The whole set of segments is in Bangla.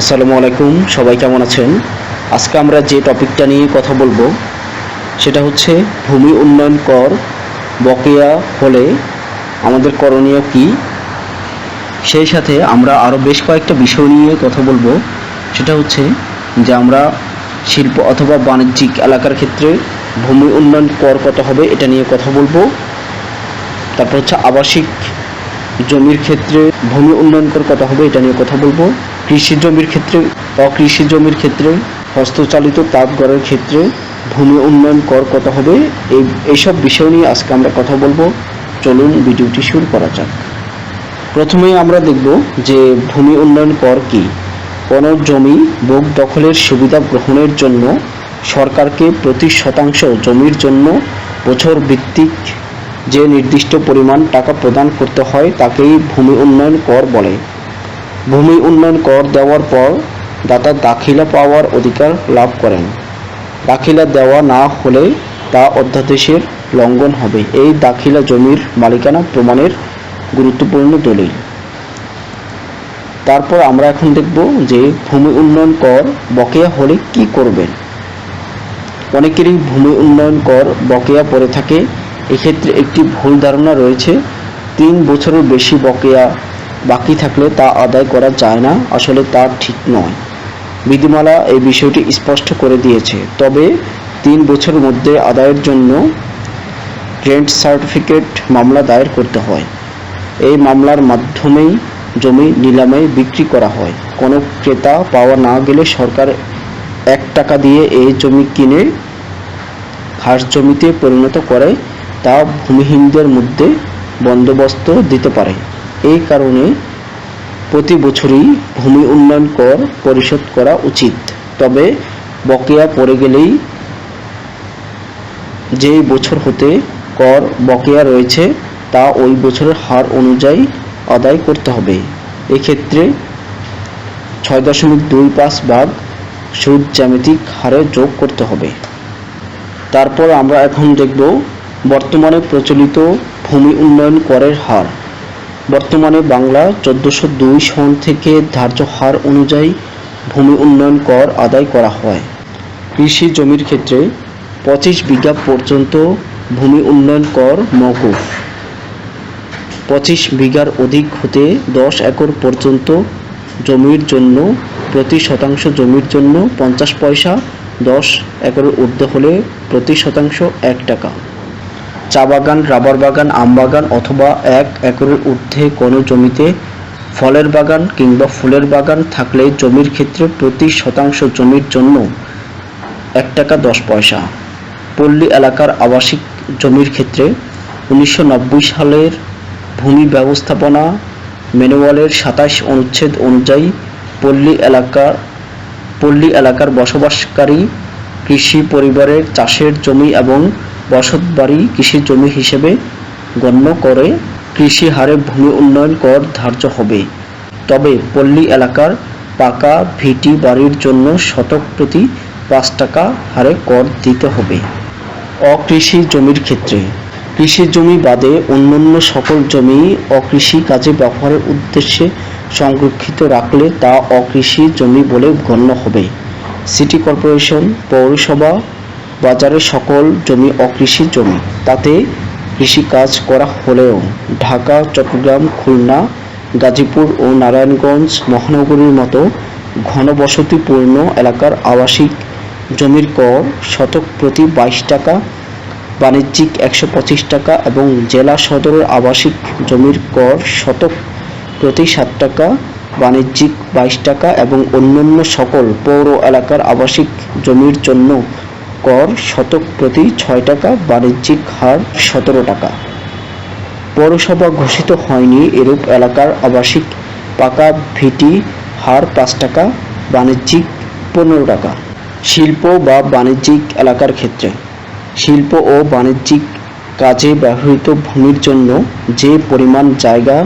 আসসালামু আলাইকুম, সবাই কেমন আছেন? আজকে আমরা যে টপিকটা নিয়ে কথা বলব, সেটা হচ্ছে ভূমি উন্নয়ন কর বকেয়া হলে আমাদের করণীয় কি? সেই সাথে আমরা আরও বেশ কয়েকটা বিষয় নিয়ে কথা বলব, সেটা হচ্ছে যে আমরা শিল্প অথবা বাণিজ্যিক এলাকার ক্ষেত্রে ভূমি উন্নয়ন কর কত হবে, এটা নিয়ে কথা বলব। তারপর হচ্ছে আবাসিক জমির ক্ষেত্রে ভূমি উন্নয়ন কর কত হবে, এটা নিয়ে কথা বলব। কৃষি জমির ক্ষেত্রে অকৃষি জমির ক্ষেত্রে, হস্তচালিত তাঁতঘরের ক্ষেত্রে ভূমি উন্নয়ন কর কত হবে? এই, এইসব বিষয় নিয়ে আজকে আমরা কথা বলব। চলুন ভিডিওটি শুরু করা যাক। প্রথমেই আমরা দেখব যে ভূমি উন্নয়ন কর কি। কোনো জমি বোক দখলের সুবিধা গ্রহণের জন্য সরকারকে প্রতি শতাংশ জমির জন্য বছর ভিত্তিক যে নির্দিষ্ট পরিমাণ টাকা প্রদান করতে হয়, তাকেই ভূমি উন্নয়ন কর বলে। ভূমি উন্নয়ন কর দেওয়ার পর দাতা দাখিলা পাওয়ার অধিকার লাভ করেন। দাখিলা দেওয়া না হলে তা অধ্যাদেশের লঙ্ঘন হবে। এই দাখিলা জমির মালিকানা প্রমাণের গুরুত্বপূর্ণ দলিল। তারপর আমরা এখন দেখব যে ভূমি উন্নয়ন কর বকেয়া হলে কি করবেন। অনেকেরই ভূমি উন্নয়ন কর বকেয়া পড়ে থাকে। এক্ষেত্রে একটি ভুল ধারণা রয়েছে। তিন বছরের বেশি বকেয়া বাকি থাকলে তা আদায় করা যায় না, আসলে তা ঠিক নয়। বিধিমালা এই বিষয়টি স্পষ্ট করে দিয়েছে। তবে তিন বছরের মধ্যে আদায়ের জন্য রেন্ট সার্টিফিকেট মামলা দায়ের করতে হয়। এই মামলার মাধ্যমেই জমি নিলামে বিক্রি করা হয়। কোনো ক্রেতা পাওয়া না গেলে সরকার এক টাকা দিয়ে এই জমি কিনে ঘাস জমিতে পরিণত করে, তা ভূমিহীনদের মধ্যে বন্দোবস্ত দিতে পারে। এই কারণে প্রতি বছরই ভূমি উন্নয়ন কর পরিশোধ করা উচিত। তবে বকেয়া পড়ে গেলেই যেই বছর হতে কর বকেয়া রয়েছে, তা ওই বছরের হার অনুযায়ী আদায় করতে হবে। এক্ষেত্রে ছয় দশমিক দুই পাঁচ ভাগ সুদ জ্যামিতিক হারে যোগ করতে হবে। তারপর আমরা এখন দেখব বর্তমানে প্রচলিত ভূমি উন্নয়ন করের হার। বর্তমানে বাংলা চোদ্দোশো দুই সন থেকে ধার্য হার অনুযায়ী ভূমি উন্নয়ন কর আদায় করা হয়। কৃষি জমির ক্ষেত্রে পঁচিশ বিঘা পর্যন্ত ভূমি উন্নয়ন কর মওকুফ। পঁচিশ বিঘার অধিক হতে দশ একর পর্যন্ত জমির জন্য, প্রতি শতাংশ জমির জন্য পঞ্চাশ পয়সা, দশ একরের ঊর্ধ্বে হলে প্রতি শতাংশ এক টাকা। চা বাগান, রাবার বাগান, আম বাগান অথবা এক একরের ঊর্ধ্বে কোনো জমিতে ফলের বাগান কিংবা ফুলের বাগান থাকলে জমির ক্ষেত্রে প্রতি শতাংশ জমির জন্য এক টাকা দশ পয়সা। পল্লী এলাকার আবাসিক জমির ক্ষেত্রে উনিশশো নব্বই সালের ভূমি ব্যবস্থাপনা ম্যানুয়ালের সাতাশ অনুচ্ছেদ অনুযায়ী পল্লী এলাকার পল্লী এলাকার বসবাসকারী কৃষি পরিবারের চাষের জমি এবং বসতবাড়ি কৃষি জমি হিসেবে গণ্য করে কৃষি হারে ভূমি উন্নয়ন কর ধার্য হবে। তবে পল্লী এলাকার পাকা ভিটি বাড়ির জন্য শতক প্রতি পাঁচ টাকা হারে কর দিতে হবে। অকৃষি জমির ক্ষেত্রে কৃষি জমি বাদে অন্যান্য সকল জমি অকৃষি কাজে ব্যবহারের উদ্দেশ্যে সংরক্ষিত রাখলে তা অকৃষি জমি বলে গণ্য হবে। সিটি কর্পোরেশন, পৌরসভা বাজারের সকল জমি অকৃষি জমি। তাতে কৃষি কাজ করা হলেও ঢাকা, চট্টগ্রাম, খুলনা, গাজীপুর ও নারায়ণগঞ্জ, মহানগরীর মতো ঘনবসতিপূর্ণ এলাকার আবাসিক জমির কর শতক প্রতি বাইশ টাকা, বাণিজ্যিক একশো পঁচিশ টাকা এবং জেলা সদরের আবাসিক জমির কর শতক প্রতি সাত টাকা, বাণিজ্যিক বাইশ টাকা এবং অন্যান্য সকল পৌর এলাকার আবাসিক জমির জন্য কর শতক প্রতি ছয় টাকা, বাণিজ্যিক হার সতেরো টাকা। পৌরসভা ঘোষিত হয়নি এরূপ এলাকার আবাসিক পাকা ভিটি হার পাঁচ টাকা, বাণিজ্যিক পনেরো টাকা। শিল্প বা বাণিজ্যিক এলাকার ক্ষেত্রে শিল্প ও বাণিজ্যিক কাজে ব্যবহৃত ভূমির জন্য যে পরিমাণ জায়গা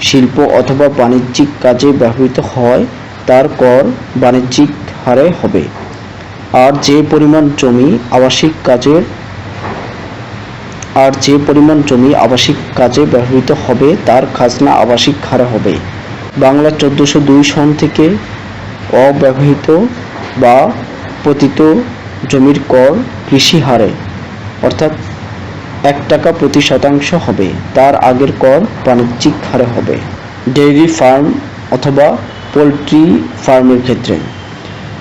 শিল্প অথবা বাণিজ্যিক কাজে ব্যবহৃত হয়, তার কর বাণিজ্যিক হারে হবে। আর যে পরিমাণ জমি আবাসিক কাজের আর যে পরিমাণ জমি আবাসিক কাজে ব্যবহৃত হবে, তার খাজনা আবাসিক হারে হবে। বাংলা চোদ্দোশো দুই সন থেকে অব্যবহৃত বা পতিত জমির কর কৃষি হারে, অর্থাৎ এক টাকা প্রতি শতাংশ হবে। তার আগের কর বাণিজ্যিক হারে হবে। ডেইরি ফার্ম অথবা পোলট্রি ফার্মের ক্ষেত্রে।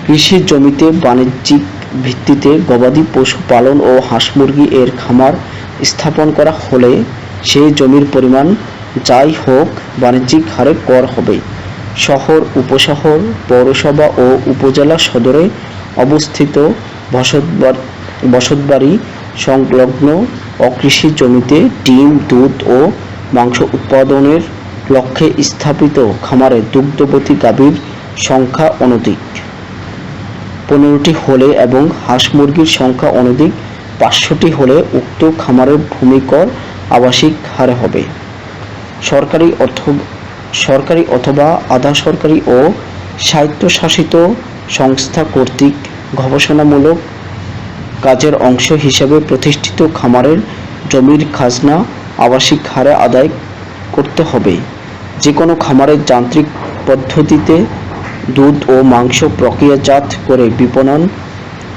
কৃষি জমিতে বাণিজ্যিক ভিত্তিতে গবাদি পশু পালন ও হাঁস মুরগি এর খামার স্থাপন করা হলে সেই জমির পরিমাণ যাই হোক বাণিজ্যিক হারে কর হবে। শহর, উপশহর, পৌরসভা ও উপজেলা সদরে অবস্থিত বসতবাড়ি সংলগ্ন অকৃষি জমিতে ডিম, দুধ ও মাংস উৎপাদনের লক্ষ্যে স্থাপিত খামারে দুগ্ধবতী গাভীর সংখ্যা অনধিক। পনেরোটি হলে এবং হাঁস মুরগির সংখ্যা অনধিক পাঁচশোটি হলে উক্ত খামারের ভূমিকর আবাসিক হারে হবে। সরকারি অর্থ, সরকারি অথবা আধা সরকারি ও স্বায়ত্তশাসিত সংস্থা কর্তৃক গবেষণামূলক কাজের অংশ হিসেবে প্রতিষ্ঠিত খামারের জমির খাজনা আবাসিক হারে আদায় করতে হবে। যে কোনো খামারের যান্ত্রিক পদ্ধতিতে দুধ ও মাংস প্রক্রিয়াজাত করে বিপণন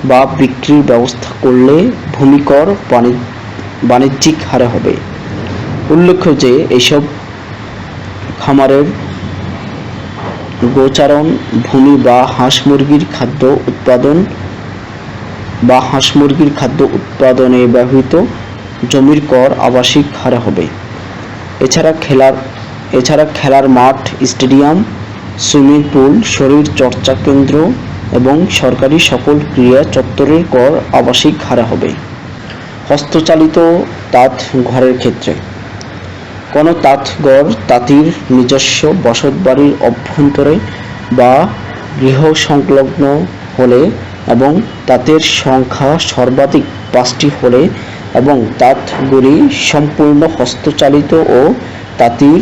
বা বিক্রির ব্যবস্থা করলে ভূমিকর বাণি- বাণিজ্যিক হারে হবে। উল্লেখ্য যে এইসব খামারের গোচারণ ভূমি বা হাঁস মুরগির খাদ্য উৎপাদন বা হাঁস মুরগির খাদ্য উৎপাদনে ব্যবহৃত জমির কর আবাসিক হারে হবে। এছাড়া খেলার এছাড়া খেলার মাঠ, স্টেডিয়াম সুইমিং পুল, শরীর চর্চা কেন্দ্র এবং সরকারি সকল ক্রিয়া চত্বরের কর আবাসিক হারা হবে। হস্তচালিত তাঁত ঘরের ক্ষেত্রে। কোনো তাঁতঘর তাঁতির নিজস্ব বসতবাড়ির অভ্যন্তরে বা গৃহ সংলগ্ন হলে এবং তাঁতের সংখ্যা সর্বাধিক পাঁচটি হলে এবং তাঁতগুলি সম্পূর্ণ হস্তচালিত ও তাঁতির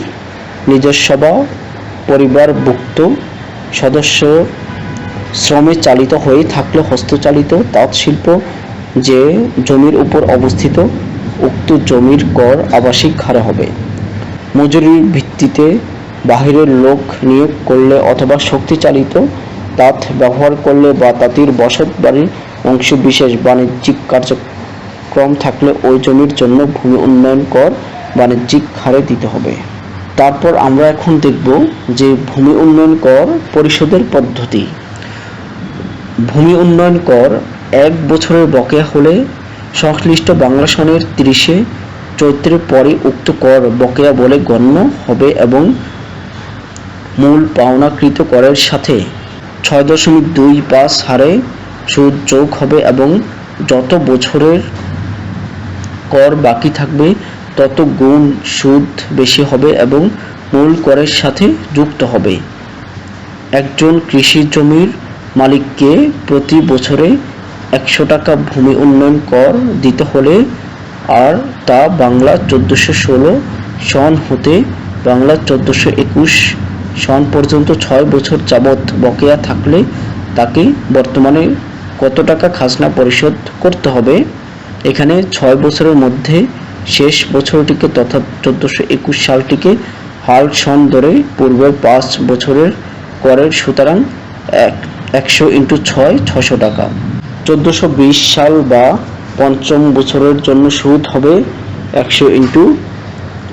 নিজস্ব বা পরিবারভুক্ত সদস্য শ্রমে চালিত হয়ে থাকলে হস্তচালিত তাঁত শিল্প যে জমির উপর অবস্থিত, উক্ত জমির কর আবাসিক হারে হবে। মজুরির ভিত্তিতে বাহিরের লোক নিয়োগ করলে অথবা শক্তিচালিত তাঁত ব্যবহার করলে বা তাঁতির বসত বাড়ির অংশ বিশেষ বাণিজ্যিক কার্যক্রম থাকলে ওই জমির জন্য ভূমি উন্নয়ন কর বাণিজ্যিক হারে দিতে হবে। তারপর আমরা এখন দেখব যে ভূমি উন্নয়ন কর পরিশোধের পদ্ধতি। ভূমি উন্নয়ন কর এক বছরের বকেয়া হলে সংশ্লিষ্ট বাংলা সনের তিরিশে চৈত্রের পরে উক্ত কর বকেয়া বলে গণ্য হবে এবং মূল পাওনাকৃত করের সাথে ছয় দশমিক দুই পাঁচ হারে সুদ যোগ হবে এবং যত বছরের কর বাকি থাকবে তত গুণ সুদ বেশি হবে এবং মূল করের সাথে যুক্ত হবে। একজন কৃষি জমির মালিককে প্রতি বছরে একশো টাকা ভূমি উন্নয়ন কর দিতে হলে আর তা বাংলা চোদ্দোশো ষোলো সন হতে বাংলা চোদ্দোশো একুশ সন পর্যন্ত ছয় বছর যাবৎ বকেয়া থাকলে তাকে বর্তমানে কত টাকা খাজনা পরিশোধ করতে হবে? এখানে ছয় বছরের মধ্যে শেষ বছরটিকে তথা চোদ্দোশো একুশ সালটিকে হাল সন ধরে পূর্বের পাঁচ বছরের করের সুতরাং এক, একশো ইন্টু ছয় ছশো টাকা। চোদ্দোশো বিশ সাল বা পঞ্চম বছরের জন্য সুদ হবে একশো ইন্টু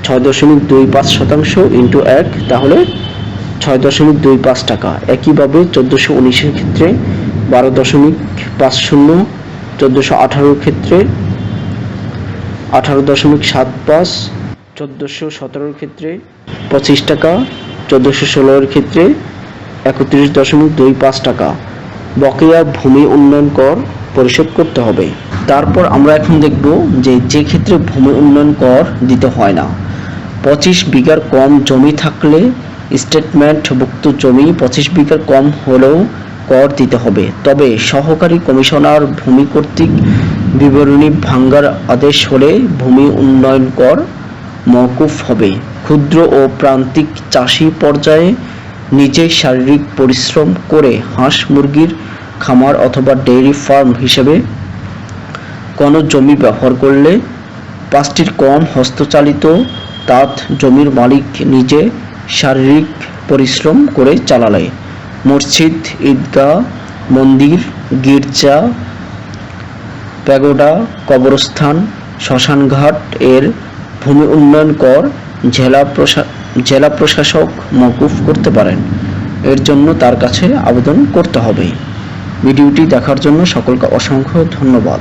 ছয় দশমিক দুই পাঁচ শতাংশ ইন্টু এক, তাহলে ছয় দশমিক দুই পাঁচ টাকা। একইভাবে চোদ্দোশো উনিশের ক্ষেত্রে বারো দশমিক পাঁচ শূন্য, চোদ্দোশো আঠারোর ক্ষেত্রে আঠারো দশমিক সাত পাঁচ চোদ্দোশো সতেরোর ক্ষেত্রে পঁচিশ টাকা চোদ্দোশো ষোলোর ক্ষেত্রে একত্রিশ দশমিক দুই পাঁচ টাকা। বকেয়া ভূমি উন্নয়ন কর পরিশোধ করতে হবে। তারপর আমরা এখন দেখব যে যে ক্ষেত্রে ভূমি উন্নয়ন কর দিতে হয় না। পঁচিশ বিঘার কম জমি থাকলে স্টেটমেন্টভুক্ত জমি পঁচিশ বিঘার কম হলেও কর দিতে হবে। তবে সহকারী কমিশনার ভূমি কর্তৃক বিবরণী ভাঙ্গার আদেশ হলে ভূমি উন্নয়ন কর মওকুফ হবে। ক্ষুদ্র ও প্রান্তিক চাষি পর্যায়ে নিজে শারীরিক পরিশ্রম করে হাঁস মুরগির খামার অথবা ডেইরি ফার্ম হিসেবে কোনো জমি ব্যবহার করলে পাঁচটির কম হস্তচালিত তাঁত জমির মালিক নিজে শারীরিক পরিশ্রম করে চালালে। মসজিদ, ঈদগাহ, মন্দির, গির্জা, প্যাগোডা, কবরস্থান, শ্মশানঘাট এর ভূমি উন্নয়ন কর জেলা প্রশা, জেলা প্রশাসক মওকুফ করতে পারেন। এর জন্য তার কাছে আবেদন করতে হবে। ভিডিওটি দেখার জন্য সকলকে অসংখ্য ধন্যবাদ।